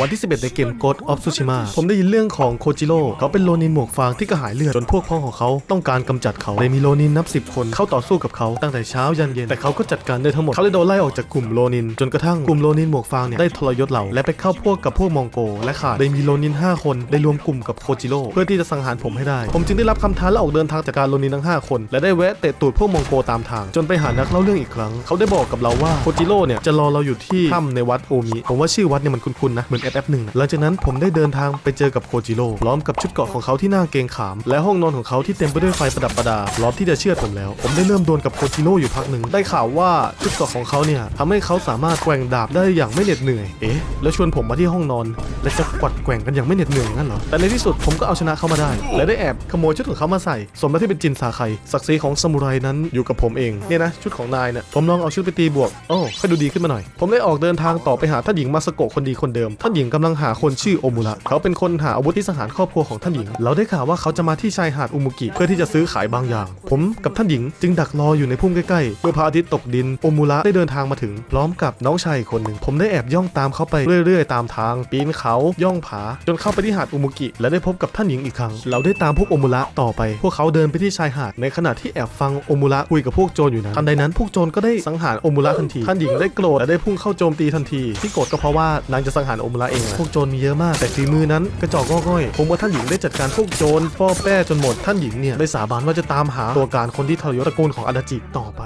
วันที่ 11 ในเกม Ghost of Tsushima ผมได้ยินเรื่องของโคจิโร่เขาเป็นโรนินหมวกฟางที่กระหายเลือด จนพวกพ้องของเขาต้องการกำจัดเขาเลยมีโรนินนับ 10 คนเข้าต่อสู้กับเขาตั้งแต่เช้ายันเย็น แต่เขาก็จัดการได้ทั้งหมด เขาเลยโดนไล่ออกจากกลุ่มโรนิน จนกระทั่งกลุ่มโรนินหมวกฟางเนี่ยได้ทรยศเราและไปเข้าพวกกับพวกมองโก และขาดเลยมีโรนิน 5 คนได้รวมกลุ่มกับโคจิโร่เพื่อที่จะสังหารผมให้ได้ ผมจึงได้รับคำท้าและออกเดินทางจากการโรนินทั้ง 5 คน และได้แวะเตะตูดพวกมองโกตามทาง จนไปหานักเล่าเรื่องอีกครั้ง เขาได้บอกกับเราว่าโคจิโร่เนี่ยจะรอเราอยู่ที่ถ้ำในวัดโอมิผมว่าชื่อวัดเนี่ยมันคุ้นๆนะเหมือนแอปแอปหนึ่งหลังจากนั้นผมได้เดินทางไปเจอกับโคจิโร่พร้อมกับชุดเกราะของเขาที่น่าเกงขาม และห้องนอนของเขาที่เต็มไปด้วยไฟประดับประดาพร้อมที่จะเชื่อผมแล้ว ผมได้เริ่มโดนกับโคจิโร่อยู่พักหนึ่งได้ข่าวว่าชุดเกราะของเขาเนี่ยทำให้เขาสามารถแกว่งดาบได้อย่างไม่เหน็ดเหนื่อยเอ๊ะแล้วชวนผมมาที่ห้องนอน และจะกวัดแกว่งกันอย่างไม่เหน็ดเหนื่อยงนั้นเหรอแต่ในที่สุดผมก็เอาชนะเขามาได้ และได้แอบขโมยชุดของเขามาใส่สมแล้วที่เป็นจินซาไคศักดิ์ศรีของซามูไรนั้นอยู่กับผมเองเนี่ยนะชุดของนายเนี่ยผมลองเอาชุดไปตีบวกโอ้ค่อยดูดีขึ้นมาหน่อย ผมได้ออกเดินทางต่อไปหาท่านหญิงมาสโกะคนดีคนเดิมท่านหญิงกำลังหาคนชื่อโอมุระเขาเป็นคนหาอาวุธที่สังหารครอบครัวของท่านหญิง เราได้ข่าวว่าเขาจะมาที่ชายหาดอุมุกิเพื่อที่จะซื้อขายบางอย่าง ผมกับท่านหญิงจึงดักรออยู่ในพุ่มใกล้ๆ เมื่อพระอาทิตย์ตกดิน โอมุระได้เดินทางมาถึง พร้อมกับน้องชายคนหนึ่ง ผมได้แอบย่องตามเขาไปเรื่อย ๆ ตามทาง ปีนเขาย่องผา จนเข้าไปที่หาดอุมุกิ และได้พบกับท่านหญิงอีกครั้ง เราได้ตามพวกโอมุระต่อไป พวกเขาเดินไปที่ชายหาด ในขณะที่แอบฟังโอมุระคุยกับพวกโจรอยู่นั้นทันใดนั้นพวกโจรก็ได้สังหารโอมุระทันที ท่านหญิงได้โกรธและได้พุ่งเข้าโจมตีทันที ที่โกรธก็เพราะว่านางจะสังหารโอมุระเองอะพวกโจรมีเยอะมากแต่ฝีมือนั้นกระจอกงอก้อยผมว่าท่านหญิงได้จัดการพวกโจรป้อแป้จนหมดท่านหญิงเนี่ยได้สาบานว่าจะตามหาตัวการคนที่ทรยศตระกูลของอาดาจิต่อไป